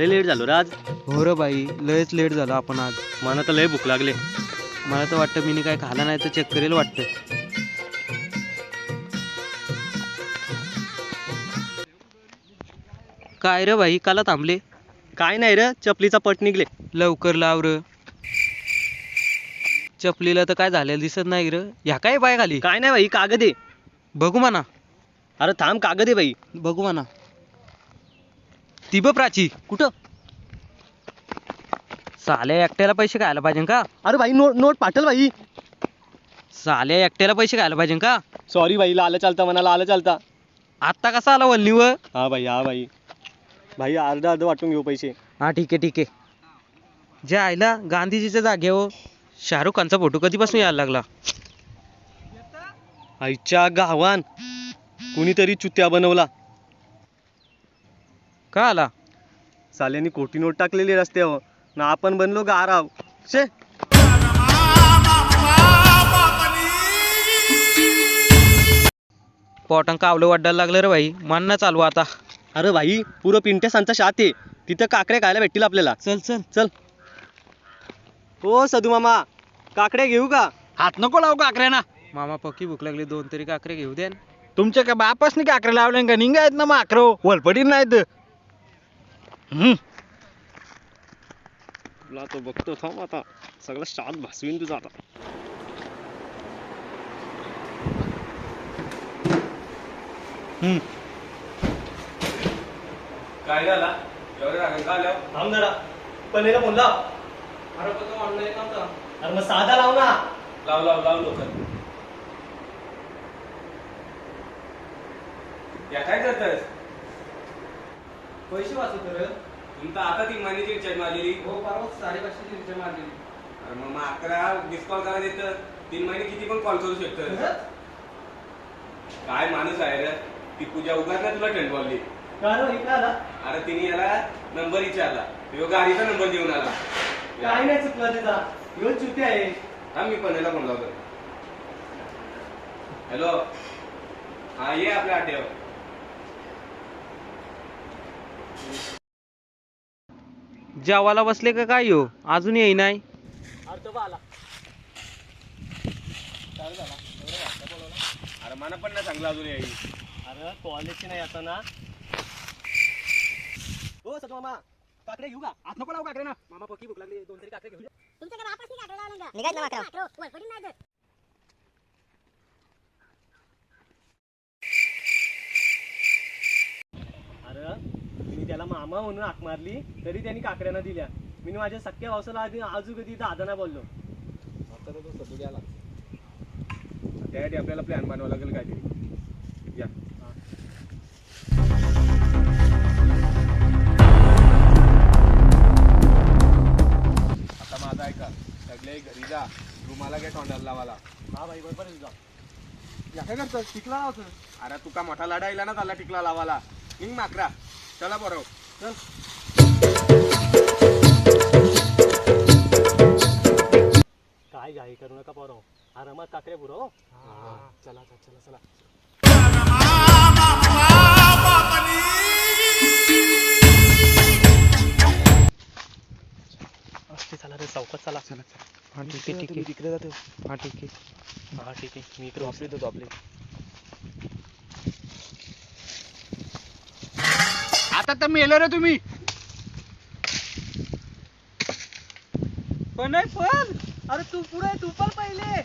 लय लेट झालो रे आज. हो रे बाई लयच लेट झालो आपण आज. मला तर लय भूक लागले. मला तर वाटतं मी काय खाला नाही तर चेक करेल वाटतं. काय रे बाई काला थांबले? काय नाही रे चपलीचा पट निघले. लवकर लाव र. चपलीला तर काय झालेलं दिसत नाही र. ह्या काय बाय खाली काय नाही बाई कागद आहे. बघू म्हणा. अरे थांब कागद आहे बाई. बघू म्हणा. ती ब प्राची कुठं? साल्या एकट्याला पैसे खायला पाहिजे का? अरे बाई नोट नोट पाठल बाई साल्या एकट्याला पैसे खायला पाहिजे का? सॉरी बाई लाल चालता म्हणा लाल चालता. आत्ता कसा आला वल्लीवर हा बाई हा बाई भाई अर्ध अर्ध वाटून घेऊ पैसे. हा ठीक आहे ठीक आहे. जे आईला गांधीजीच्या जागेवर शाहरुख खानचा फोटो कधीपासून यायला लागला? आईच्या गावान कुणीतरी चुत्या बनवला. का आला? साल्यांनी कोटी नोट टाकलेली रस्त्यावर. ना आपण बनलो गाराव. शे. पोटांग कावलं वाढायला लागलं रे भाई मान ना चालू आता. अरे भाई पुरं पिंट्यासांचा शात आहे. तिथं काकड्या खायला भेटतील आपल्याला. चल चल. चल. हो सदू मामा. काकड्या घेऊ का? हात नको लावू काकऱ्या ना मामा पक्की भूक लागली. दोन तरी काकरे घेऊ द्या तुमच्या का बापास नाही काकऱ्या लावल्या का निघा आहेत ना माकरो वलपडी नाहीत. तुला तो बघतो थांब आता. सगळं शात भासवीन तुझा आता. काय झाला? का आल्या थांब जरा. पण याला फोन लाव. अरे मग साधा लाव ना. लाव लाव लाव लवकर. या काय करतस पैसे वाचत रे तुमचा आता ती महिन्याची रिचार्ज मारलेली. हो परवा साडेपाचशे रिचार्ज मारलेली. अरे मग मग अकरा मिस कॉल करायला देतं तीन महिने किती पण कॉल करू शकतो. काय माणूस आहे रे? ती पूजा उगाच ना तुला टंडवाली अरे तिने याला नंबर विचारला. तो गाडीचा नंबर देऊन आला. काय नाही चुकलं त्याचा. ह्यो चुत्या आहे. हा मी पण याला फोन लावतो. हॅलो हा ये आपल्या अड्ड्यावर जेवायला बसले का काय हो? अजून येई नाही. अरे मला पण नाही सांगलं अजून यायची अरे कॉलेजची नाही आता ना. हो सदू मामा. काकड्या घेऊ का? आत नको लावू काकड्या ना. मामा पक्की भूक लागली. दोन तरी काकड्या घेऊ तुमच्याकडे वापस नाही काढला लावलं. निघायचं ना मात्र वरपडी नाही देत. अरे मी त्याला मामा म्हणून हाक मारली तरी त्यांनी काकड्यांना दिल्या. मी माझ्या सख्या भावसाला आधी आजू कधी दादाना बोललो. त्यासाठी आपल्याला प्लॅन बनवावा लागेल काहीतरी. या. आता माझा ऐका. सगळे घरी जा. रुमाला घ्या तोंडाला लावाला हा भाई बरोबर आहे तुझा या. काय करतो टिकला होतं? अरे तुका मोठा लाडा आला ना त्याला टिकला लावाला निघ माकरा चला बरोबर चल. काय घाई करू नका पोरो. आरामात काकड्या पुरो चला चला चला चला. असते चला रे चौकात चला. चला हा ठीक आहे ठीक आहे. तिकडे जातो. हा ठीक आहे. हा ठीक आहे. मी इकडे वापरी देतो आपले. आता तर मेलं रे तुम्ही. पण नाही पण. अरे तू पुढे तू पण पहिले.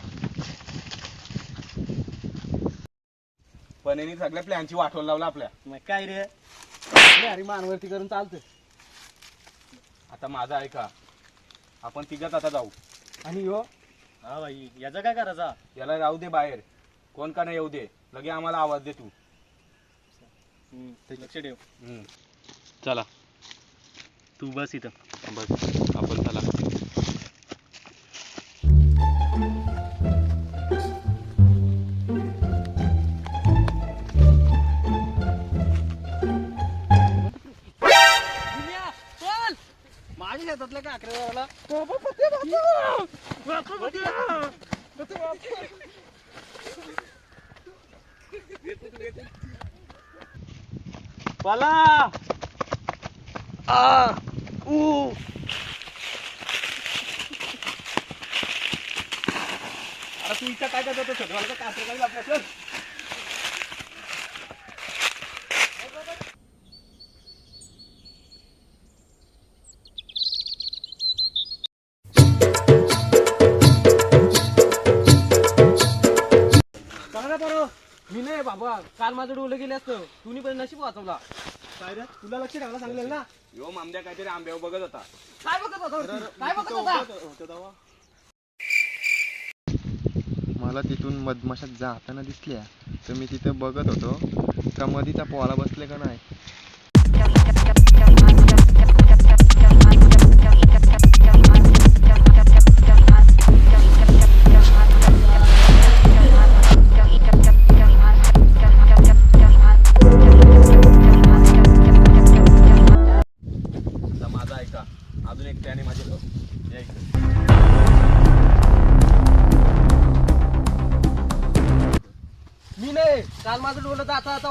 पण यांनी सगळ्या प्लॅनची वाटवून लावला आपल्या. मग काय रे? अरे मानवरती करून चालतं आता माझा ऐका आपण तिघात आता जाऊ. आणि हो हा भाई याचा काय करायचा? याला राहू दे बाहेर. कोण का नाही येऊ दे. लगे आम्हाला आवाज दे तू लक्ष ठेव. हम्म. चला. तू बस इथं. बस. आपण चला. माझ्या शेतातल्या काकऱ्याला पला अरे तू इथं काय करतो? छोटवाला कात्र काय आपल्या चल. चला बरो मी नाही बाबा काल माझं डोलं गेलं असतं. तुम्ही पण नशीब वाचवला. काय रे? तुला लक्ष ठेवायला सांगलेलं ना? यो मामद्या काहीतरी आंब्यावर बघत होता. काय बघत होता? वरती? काय बघत होता? मला तिथून मधमाशा जाताना दिसल्या. तर मी तिथं बघत होतो. का मधीचा पोहाला बसले का नाही? आता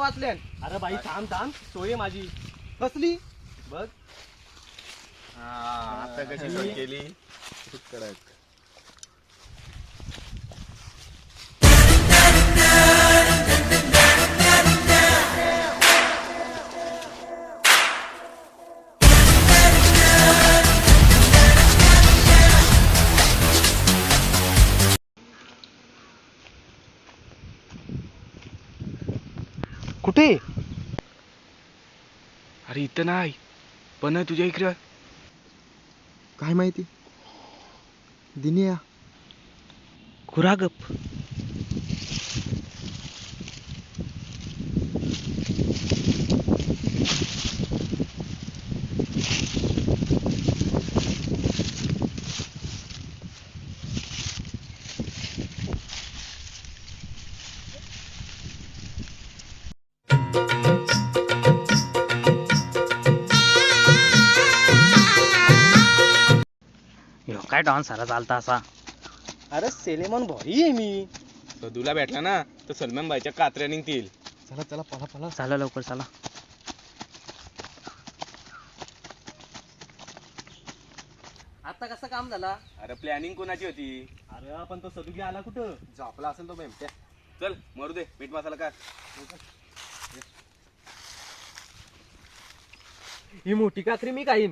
जाता आता वाचले अरे बाई थांब थांब. सोय आहे माझी. कसली? बघ. हा, आता कशी सोय केली? कडक. कुठे? अरे इथं नाही. पण तुझ्या इकडे. काय माहिती? दिनिया खुरागप. काय डॉन सारा चालता असा? अरे सेलेमॉन भाई आहे मी. सदूला भेटला ना तर सलमान भाईच्या कात्र्या निघतील. चला चला पला पला चला लवकर चला. आता कसं काम झाला? अरे प्लॅनिंग कोणाची होती? अरे आपण तो सदुगी आला कुठं? झोपला असेल तो बेमट्या चल मरू दे मीठ मसाला काय ही मोठी कात्री मी खाईन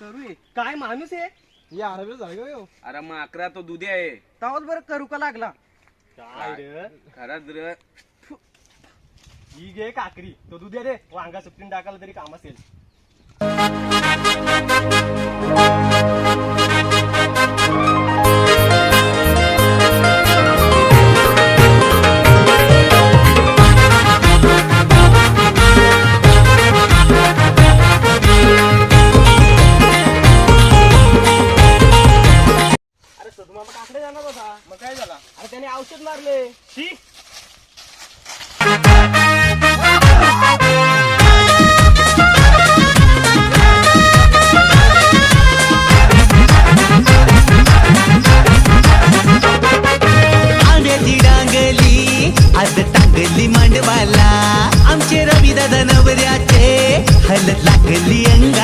करू. काय माणूस आहे या अरबी झालं का अरे मग अकरा तो दुधे आहे. तावच बरं करू का लागला? काय रे? खरंच रे. ही घे काकरी. तो दुध्या रे. वांगा सुट्टीन टाकायला तरी काम असेल.